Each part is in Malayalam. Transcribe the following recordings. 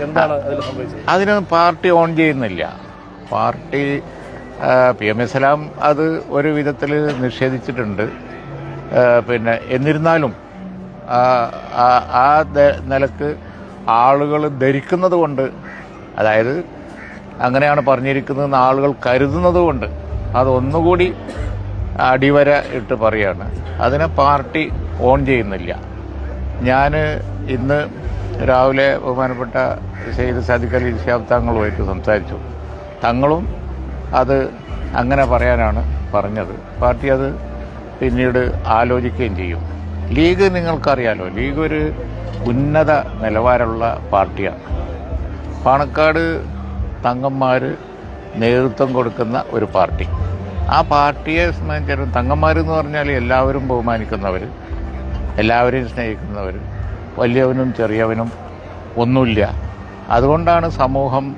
എന്താണ് അതിൽ സംഭവിച്ചത്? അതിന് പാർട്ടി ഓൺ ചെയ്യുന്നില്ല. പാർട്ടി പി എം എസ് എല്ലാം അത് ഒരു വിധത്തിൽ നിഷേധിച്ചിട്ടുണ്ട്. പിന്നെ എന്നിരുന്നാലും ആ- നിലയ്ക്ക് ആളുകൾ ധരിക്കുന്നത് കൊണ്ട് അതായത് അങ്ങനെയാണ് പറഞ്ഞിരിക്കുന്നതെന്ന് ആളുകൾ കരുതുന്നത് കൊണ്ട് അതൊന്നുകൂടി അടിവര ഇട്ട് പറയാണ്. അതിനെ പാർട്ടി ഓൺ ചെയ്യുന്നില്ല. ഞാൻ ഇന്ന് രാവിലെ ബഹുമാനപ്പെട്ട സെയ്ദ് സാദിഖ് അലി ഷിഹാബ് തങ്ങളുമായിട്ട് സംസാരിച്ചു. തങ്ങളും അത് അങ്ങനെ പറയാനാണ് പറഞ്ഞത്. പാർട്ടി അത് പിന്നീട് ആലോചിക്കുകയും ചെയ്യും. ലീഗ് നിങ്ങൾക്കറിയാലോ ലീഗ് ഒരു ഉന്നത നിലവാരമുള്ള പാർട്ടിയാണ്. പാണക്കാട് തങ്ങന്മാർ നേതൃത്വം കൊടുക്കുന്ന ഒരു പാർട്ടി. ആ പാർട്ടിയെ സംബന്ധിച്ചിടത്തോളം തങ്ങന്മാരെന്ന് പറഞ്ഞാൽ എല്ലാവരും ബഹുമാനിക്കുന്നവർ എല്ലാവരെയും സ്നേഹിക്കുന്നവർ വലിയവനും ചെറിയവനും ഒന്നുമില്ല. അതുകൊണ്ടാണ് സമൂഹം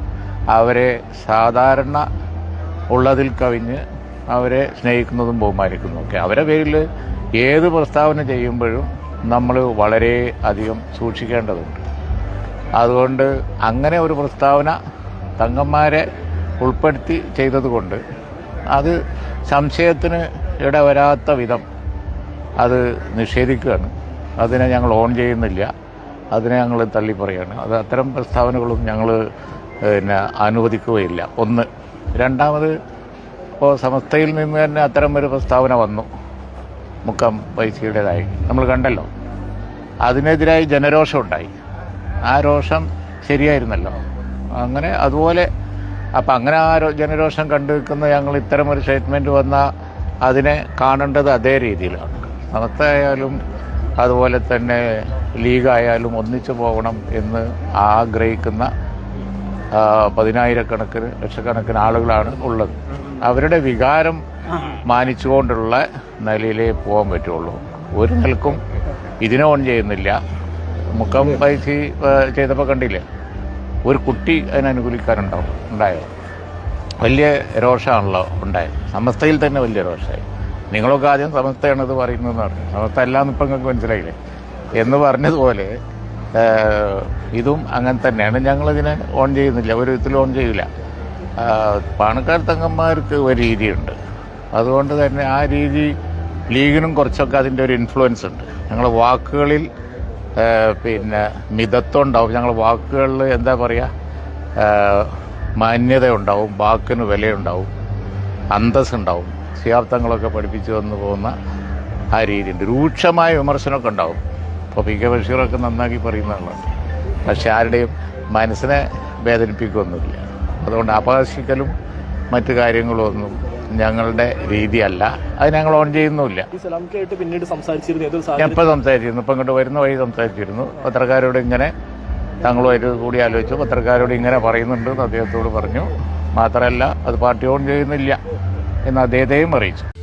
അവരെ സാധാരണ ഉള്ളതിൽ കവിഞ്ഞ് അവരെ സ്നേഹിക്കുന്നതും ബഹുമാനിക്കുന്നതും ഒക്കെ. അവരെ പേരിൽ ഏത് പ്രസ്താവന ചെയ്യുമ്പോഴും നമ്മൾ വളരെ അധികം സൂക്ഷിക്കേണ്ടതുണ്ട്. അതുകൊണ്ട് അങ്ങനെ ഒരു പ്രസ്താവന തങ്ങന്മാരെ ഉൾപ്പെടുത്തി ചെയ്തതുകൊണ്ട് അത് സംശയത്തിന് ഇടവരാത്ത വിധം അത് നിഷേധിക്കുകയാണ്. അതിനെ ഞങ്ങൾ ഓൺ ചെയ്യുന്നില്ല. അതിനെ ഞങ്ങൾ തള്ളി പറയാണ് അത് അത്തരം പ്രസ്താവനകളും ഞങ്ങൾ പിന്നെ അനുവദിക്കുകയില്ല. ഒന്ന്. രണ്ടാമത് ഇപ്പോൾ സമസ്തയിൽ നിന്ന് തന്നെ അത്തരം ഒരു പ്രസ്താവന വന്നു. മുക്കം പൈസയുടേതായി നമ്മൾ കണ്ടല്ലോ. അതിനെതിരായി ജനരോഷം ഉണ്ടായി. ആ രോഷം ശരിയായിരുന്നല്ലോ. അങ്ങനെ അതുപോലെ അപ്പം അങ്ങനെ ആ ജനരോഷം കണ്ടു നിൽക്കുന്ന ഞങ്ങൾ ഇത്തരം ഒരു സ്റ്റേറ്റ്മെന്റ് വന്നാൽ അതിനെ കാണേണ്ടത് അതേ രീതിയിലാണ്. സമസ്തയായാലും അതുപോലെ തന്നെ ലീഗായാലും ഒന്നിച്ചു പോകണം എന്ന് ആഗ്രഹിക്കുന്ന പതിനായിരക്കണക്കിന് ലക്ഷക്കണക്കിന് ആളുകളാണ് ഉള്ളത്. അവരുടെ വികാരം മാനിച്ചുകൊണ്ടുള്ള നിലയിലേ പോകാൻ പറ്റുള്ളൂ. ഒരു നിലക്കും ഇതിനെ ഓൺ ചെയ്യുന്നില്ല. മുഖം പൈസി ചെയ്തപ്പോൾ കണ്ടില്ലേ? ഒരു കുട്ടി അതിനനുകൂലിക്കാനുണ്ടാവും ഉണ്ടായോ വലിയ രോഷമാണല്ലോ ഉണ്ടായത്. സമസ്തയിൽ തന്നെ വലിയ രോഷമായി. നിങ്ങളൊക്കെ ആദ്യം സമസ്തയാണത് പറയുന്നതെന്ന് പറയുന്നതെന്നാണ് സമസ്ത അല്ലാന്ന് ഇപ്പം നിങ്ങൾക്ക് മനസ്സിലായില്ലേ? എന്ന് പറഞ്ഞതുപോലെ ഇതും അങ്ങനെ തന്നെയാണ്. ഞങ്ങളിതിനെ ഓൺ ചെയ്യുന്നില്ല. ഒരു വിധത്തിൽ ഓൺ ചെയ്യില്ല പാണക്കാർ തങ്ങന്മാർക്ക് ഒരു രീതിയുണ്ട്. അതുകൊണ്ട് തന്നെ ആ രീതി ലീഗിനും കുറച്ചൊക്കെ അതിന്റെ ഒരു ഇൻഫ്ലുവൻസ് ഉണ്ട്. ഞങ്ങൾ വാക്കുകളിൽ പിന്നെ മിതത്വം ഉണ്ടാവും. ഞങ്ങൾ വാക്കുകളിൽ എന്താ പറയുക മാന്യത ഉണ്ടാവും വാക്കിന് വിലയുണ്ടാവും. അന്തസ് ഉണ്ടാവും സിയാബ്ദങ്ങളൊക്കെ പഠിപ്പിച്ചു വന്നു പോകുന്ന ആ രീതിയുണ്ട്. രൂക്ഷമായ വിമർശനമൊക്കെ ഉണ്ടാവും. ഇപ്പോൾ പി കെ ബഷീറൊക്കെ നന്നാക്കി പറയുന്നതാണ്. പക്ഷെ ആരുടെയും മനസ്സിനെ വേദനിപ്പിക്കുകയൊന്നുമില്ല അതുകൊണ്ട് അപകർഷിക്കലും മറ്റു കാര്യങ്ങളും ഒന്നും ഞങ്ങളുടെ രീതിയല്ല. അത് ഞങ്ങൾ ഓൺ ചെയ്യുന്നുമില്ല. പിന്നീട് സംസാരിച്ചിരുന്നു ഞാൻ ഇപ്പോൾ സംസാരിച്ചിരുന്നു. ഇപ്പം ഇങ്ങോട്ട് വരുന്ന വഴി സംസാരിച്ചിരുന്നു. പത്രക്കാരോട് ഇങ്ങനെ തങ്ങളുമായിട്ട് കൂടി ആലോചിച്ചു. പത്രക്കാരോട് ഇങ്ങനെ പറയുന്നുണ്ട് എന്ന് അദ്ദേഹത്തോട് പറഞ്ഞു. മാത്രമല്ല അത് പാർട്ടി ഓൺ ചെയ്യുന്നില്ല. എന്ന് അദ്ദേഹത്തെയും അറിയിച്ചു.